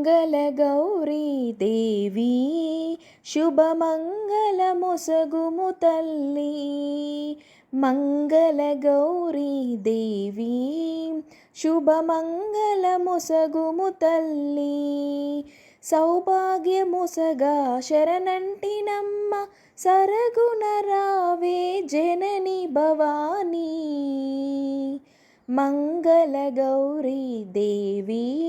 మంగళగౌరీ దేవి శుభమంగళమొసగుము తల్లి. మంగళగౌరీ దేవి శుభమంగళమొసగుము తల్లి. సౌభాగ్యముసగా శరణంటినమ్మ సరగుణ రావే జనని భవానీ. మంగళగౌరీ దేవి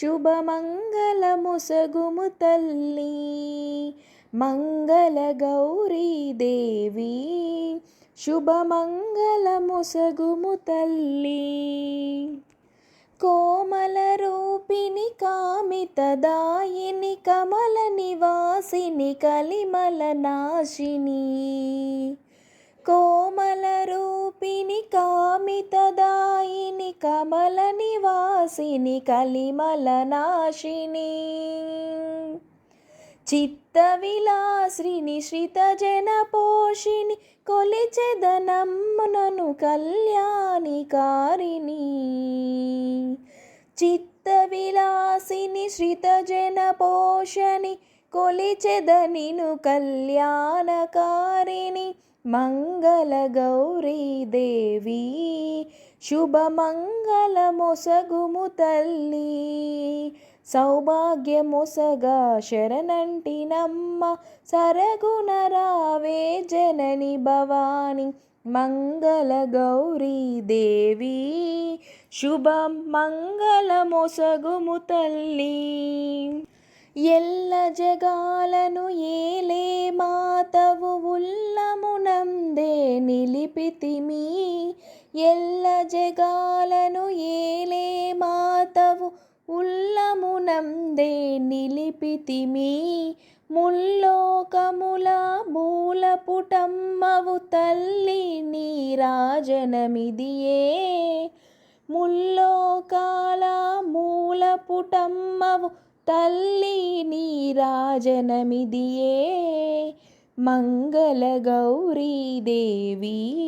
శుభమంగళముసగుము తల్లి. మంగళ గౌరీ దేవి శుభమంగళముసగుము తల్లి. కోమల రూపిణి కామితదాయిని కమల నివాసిని కలిమల నాశిని. కోమల రూపిణి కామితదా కమల నివాసిని కలిమల నాశిని. చిత్త విలాశ్రిని శ్రిత జన పోషిని కొలిచెదనమ్మునను కళ్యాణికారిణి. చిత్త విలాసిని శ్రిత జన పోషణి కొలిచెదనిను కళ్యాణకారిణి. మంగళ గౌరీ దేవి శుభమంగళమొసగుము తల్లి సౌభాగ్యమొసగా శరణంటినమ్మ సరగుణ రావే జనని భవాని మంగళ గౌరీ దేవి శుభం మంగళమొసగుము తల్లి. ఎల్ల జగాలను ఏలే మాతవు ఉల్లమునందే నిలిపితిమి ఎల్ల జగాలను ఏలే మాతవు ఉల్లమునందే నిలిపితిమి ముల్లోకముల మూలపుటమ్మవు తల్లి నీ రాజనమిదియే. ముల్లోకాల మూల పుటమ్మవు తల్లి నీ రాజనమిదియే. మంగళ గౌరీ దేవి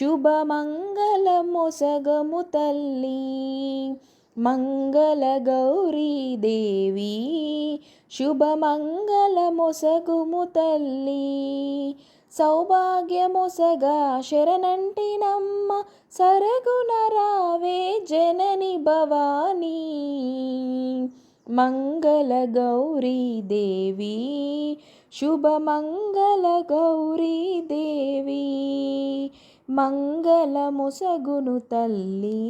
శుభమంగళమొసగము తల్లి మంగళ గౌరీ దేవి శుభమంగళమొసగుము తల్లి సౌభాగ్యమొసగా శరణంటినమ్మ సరగున రావే జనని భవానీ. మంగళ గౌరీ దేవి శుభమంగళ గౌరీ దేవి మంగళముసగును తల్లి.